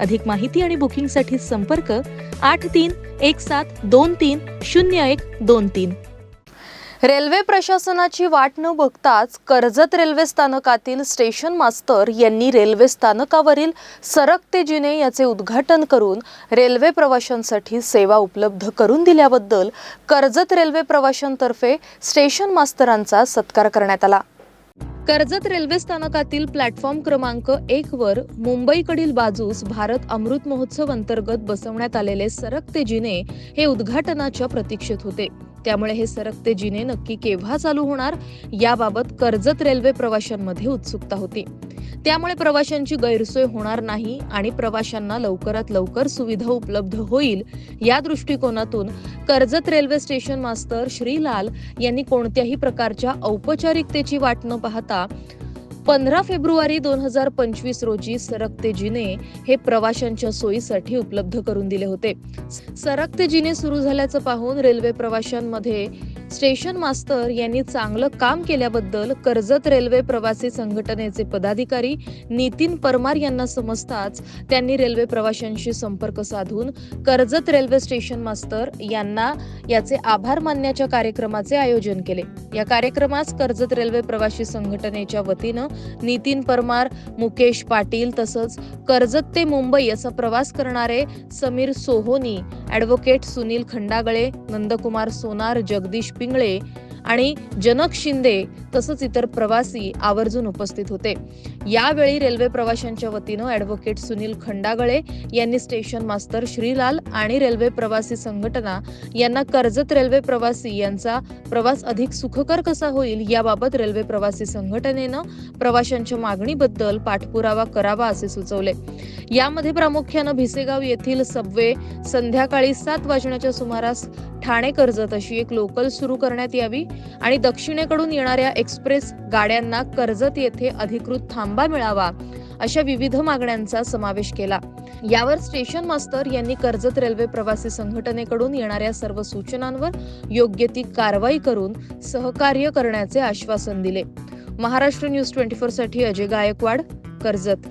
अधिक माहिती आणि बुकिंगसाठी संपर्क आठ तीन एक सात दोन तीन शून्य एक दोन तीन. रेल्वे प्रशासनाची वाट न बघताच कर्जत रेल्वे स्थानकातील स्टेशन मास्तर यांनी रेल्वे स्थानकावरील सरकते जिने याचे उद्घाटन करून रेल्वे प्रवाशांसाठी सेवा उपलब्ध करून दिल्याबद्दल कर्जत रेल्वे प्रवाशांतर्फे स्टेशन मास्तरांचा सत्कार करण्यात आला. कर्जत रेल्वे स्थानकातील प्लॅटफॉर्म क्रमांक एक वर मुंबईकडील बाजूस भारत अमृत महोत्सव अंतर्गत बसवण्यात आलेले सरकते जिने हे उद्घाटनाच्या प्रतीक्षेत होते. त्यामुळे हे सरकते जिने नक्की केव्हा चालू होणार याबाबत कर्जत रेल्वे प्रवाशांमध्ये उत्सुकता होती. त्यामुळे प्रवाशांची गैरसोय होणार नाही आणि प्रवाशांना लवकरात लवकर सुविधा उपलब्ध होईल या दृष्टिकोनातून कर्जत रेल्वे स्टेशन मास्तर श्रीलाल यांनी कोणत्याही प्रकारच्या औपचारिकतेची वाट न पाहता पंधरा फेब्रुवारी दोन हजार पंचवीस रोजी सरकते जिने हे प्रवाशांच्या सोयीसाठी उपलब्ध करून दिले होते. सरकते जिने सुरू झाल्याचं पाहून रेल्वे प्रवाशांमध्ये स्टेशन मास्तर यांनी चांगलं काम केल्याबद्दल कर्जत रेल्वे प्रवासी संघटनेचे पदाधिकारी नितीन परमार यांना समजताच त्यांनी रेल्वे प्रवाशांशी संपर्क साधून कर्जत रेल्वे स्टेशन मास्तर यांना याचे आभार मानण्याच्या कार्यक्रमाचे आयोजन केले. या कार्यक्रमास कर्जत रेल्वे प्रवासी संघटनेच्या वतीनं नितीन परमार मुकेश पाटील तसंच कर्जत ते मुंबई असा प्रवास करणारे समीर सोहोनी ॲडव्होकेट सुनील खंडागळे नंदकुमार सोनार जगदीश पिंगळे आणि जनक शिंदे तसंच इतर प्रवासी आवर्जून उपस्थित होते. यावेळी रेल्वे प्रवाशांच्या वतीनं ॲडव्होकेट सुनील खंडागळे यांनी स्टेशन मास्तर श्रीलाल आणि रेल्वे प्रवासी संघटना यांना कर्जत रेल्वे प्रवासी यांचा प्रवास अधिक सुखकर कसा होईल याबाबत रेल्वे प्रवासी संघटनेनं प्रवाशांच्या मागणीबद्दल पाठपुरावा करावा असे सुचवले. यामध्ये प्रामुख्यानं भिसेगाव येथील सबवे संध्याकाळी सात वाजण्याच्या सुमारास ठाणे कर्जत अशी एक लोकल सुरू करण्यात यावी आणि दक्षिणेकडून येणाऱ्या एक्सप्रेस गाड्यांना कर्जत येथे अधिकृत थांबा मिळावा अशा विविध मागण्यांचा समावेश केला. यावर स्टेशन मास्तर यांनी कर्जत रेल्वे प्रवासी संघटनेकडून येणाऱ्या सर्व सूचनांवर योग्य ती कारवाई करून सहकार्य करण्याचे आश्वासन दिले. महाराष्ट्र न्यूज ट्वेंटी फोरसाठी अजय गायकवाड कर्जत.